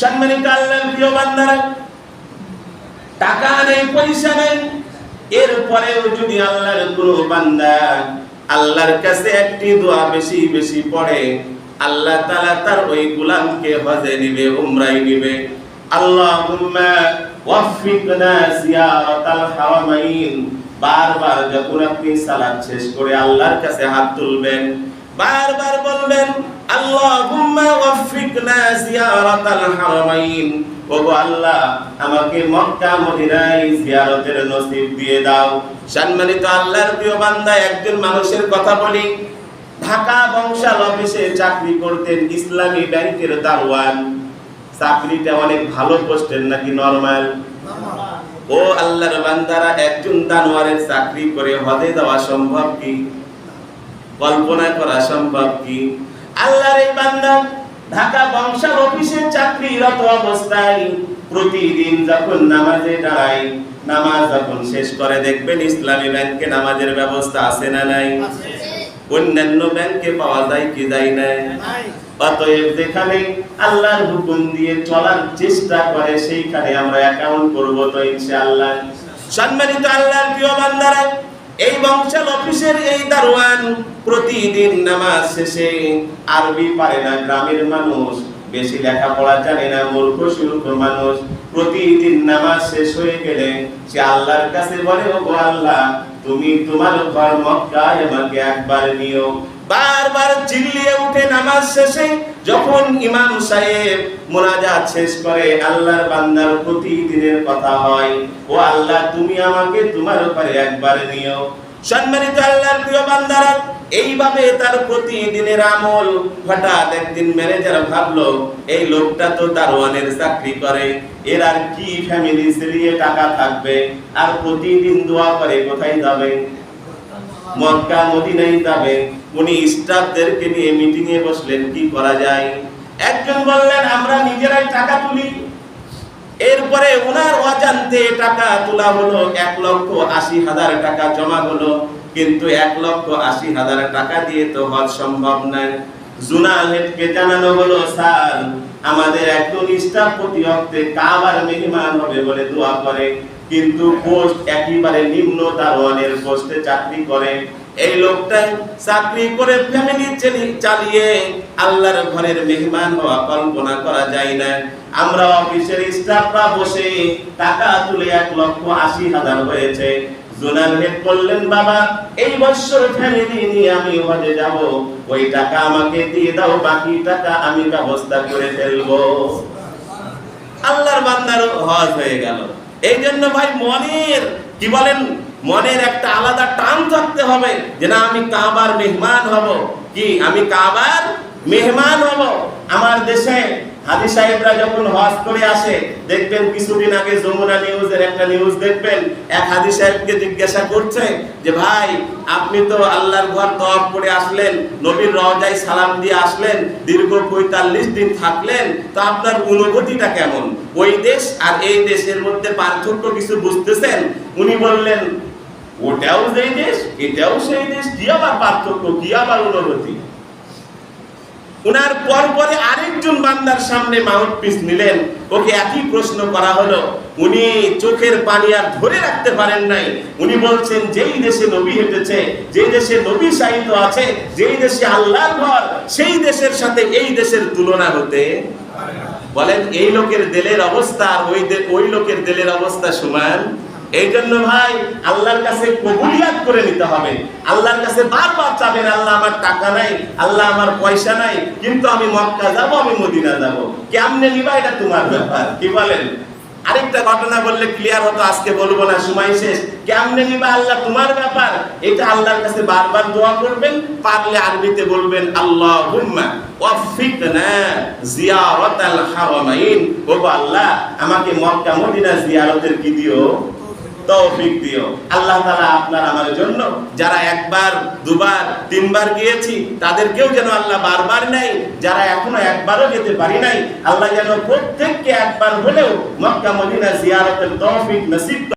সম্মানিত আল্লাহর প্রিয় বান্দারা, টাকা নেই, পয়সা নেই। এরপরেও যদি আল্লাহর কোনো বান্দা আল্লাহর কাছে একটি দোয়া বেশি বেশি পড়ে, আল্লাহ তাআলা তার ওই হজে নিবে আল্লাহুম্মা ওয়াফিকনা হারামাইন। বারবার যখন আপনি সালাত শেষ করে আল্লাহর কাছে হাত তুলবেন, বারবার বলবেন আল্লাহুম্মা হারামাইন। ওগো আল্লাহ, আমাকে মক্কা মদিনায় নসিব দিয়ে দাও। সম্মানিত আল্লাহর প্রিয় বান্দা, একজন মানুষের কথা বলি। ঢাকা বংশাল অফিসে চাকরি করতেন ইসলামী ব্যাংকের দারোয়ান। চাকরিটা অনেক ভালো পোস্টের নাকি নরমাল? ও আল্লাহর বান্দারা, একজন দানোয়ারের চাকরি করে হদে দেওয়া সম্ভব কি? কল্পনা করা সম্ভব কি? আল্লাহর এই বান্দা ঢাকা বংশাল অফিসে চাকরিরত অবস্থায় প্রতিদিন যখন নামাজে দাঁড়ায়, নামাজ যখন শেষ করে দেখবেন ইসলামী ব্যাংকে নামাজের ব্যবস্থা আছে না নাই? অন্যান্য ব্যাংকে পাওয়া যায় কি যায় না? অতএব যেখানে আল্লাহর হুকুম দিয়ে চলার চেষ্টা করে, সেইখানে আমরা অ্যাকাউন্ট করব তো ইনশাআল্লাহ। সম্মানিত আল্লাহর প্রিয় বান্দারা এই বংশাল অফিসের এই দারোয়ান প্রতিদিন নামাজ শেষে আরবি পারে না, গ্রামের মানুষ, বেশি লেখাপড়া জানে না, মূর্খ সুরূপ মানুষ। প্রতিদিন নামাজ শেষ হয়ে গেলে সে আল্লাহর কাছে বলে ও আল্লাহ তুমি তোমার ঘর মক্কায় আমাকে একবার নিও। বারবার চিল্লিয়ে উঠে নামাজ শেষে যখন ইমাম সাহেব মোনাজাত শেষ করে, আল্লাহর বান্দার প্রতিদিনের কথা হয়, ও আল্লাহ, তুমি আমাকে তোমার উপরে একবার নিও। সম্মানিত আল্লাহর প্রিয় বান্দারা, এইভাবে তার প্রতিদিনের আমল হঠাৎ একদিন ম্যানেজার ভাবলো, এই লোকটা তো দারোয়ানের চাকরি করে, এর আর কি ফ্যামিলি চালিয়ে টাকা থাকবে, আর প্রতিদিন দোয়া করে কোথায় যাবে? মক্কা, মদিনায় যাবে। উনি স্টাফদেরকে নিয়ে মিটিং এ বসলেন, কি করা যায়? একজন বললেন, আমরা নিজেরাই টাকা তুলি। এরপরে ওনার অজান্তে টাকা তোলা হলো এক লক্ষ আশি হাজার টাকা জমা হলো, কিন্তু এক লক্ষ আশি হাজার টাকা দিয়ে তো হওয়া সম্ভব নয়। জানানো হলো, স্যার, আমাদের একজন স্টাফ কাবার মেহমান হবে বলে দোয়া করে, কিন্তু পোস্ট একেবারে নিম্ন দারোয়ানের পোস্টে চাকরি করে। এই লোকটা চাকরি করে ফ্যামিলি চালিয়ে আল্লাহর ঘরের মেহমান হওয়া কল্পনা করা যায় না। আমরা অফিসের স্টাফরা বসে টাকা তুলে এক লক্ষ আশি হাজার হয়েছে। বাবা, এই ফ্যামিলি নিয়ে আমি হজে ওই টাকা আমাকে দিয়ে দাও, বাকি টাকা আমি ব্যবস্থা করে ফেলব। আল্লাহর বান্দার হজ হয়ে গেল। এই জন্য ভাই মনের, কি বলেন মনের একটা আলাদা টান থাকতে হবে যে না, আমি কাবার মেহমান হব। কি? আমি কাবার মেহমান হব। আমার দেশে হাজি সাহেবরা যখন হজ করে আসে, দেখবেন কিছুদিন আগে যমুনা নিউজের একটা নিউজ দেখবেন, এক হাজি সাহেবকে জিজ্ঞাসা করছে যে, ভাই, আপনি তো আল্লাহর ঘর তওয়াফ করে আসলেন, নবীর রওজায় সালাম দিয়ে আসলেন, দীর্ঘ পঁয়তাল্লিশ দিন থাকলেন, তো আপনার অনুভূতিটা কেমন? ওই দেশ আর এই দেশের মধ্যে পার্থক্য কিছু বুঝতেছেন? উনি বললেন ওটাও সেই দেশ এটাও সেই দেশ কি আবার পার্থক্য, কি আবার অনুভূতি? উনার পর পরে আরেকজন বান্দার সামনে মাউথ পিস নিলেন। ওকে একই প্রশ্ন করা হলো, উনি চোখের পানি আর ধরে রাখতে পারেন নাই। উনি বলছেন, যেই দেশে নবী হেঁটেছে, যেই দেশে নবী সাহিত্য আছে, যেই দেশে আল্লাহর ঘর, সেই দেশের সাথে এই দেশের তুলনা হতে বলেন, এই লোকের দিলের অবস্থা ওই ওই লোকের দিলের অবস্থা সমান? এই জন্য ভাই, আল্লাহর কাছে কবুলিয়াত করে নিতে হবে। আল্লাহর কাছে বারবার চাবেন, আল্লাহ আমার টাকা নাই, আল্লাহ আমার পয়সা নাই, কিন্তু আমি মক্কা যাব, আমি মদিনা যাব। কেমনে নিবা এটা তোমার ব্যাপার? কি বলেন? আরেকটা ঘটনা বললে ক্লিয়ার হতো, আজকে বলব না, সময় শেষ। কেমনে নিবা আল্লাহ তোমার ব্যাপার? এটা আল্লাহর কাছে বারবার দোয়া করবেন, পারলে আরবিতে বলবেন, আল্লাহুম্মা ওয়াফিকনা জিয়ারাতাল হারামাইন। ওগো আল্লাহ, আমাকে মক্কা মদিনা জিয়ারতের কি দিও? তৌফিক দিও। আল্লাহ তাআলা আপনার আমার জন্য যারা একবার, দুবার, তিনবার গিয়েছি, তাদেরকেও যেন আল্লাহ বারবার নেই যারা এখনও একবারও যেতে পারি নাই, আল্লাহ যেন প্রত্যেককে একবার হলেও মক্কা মদিনা জিয়ারতের তৌফিক নসিব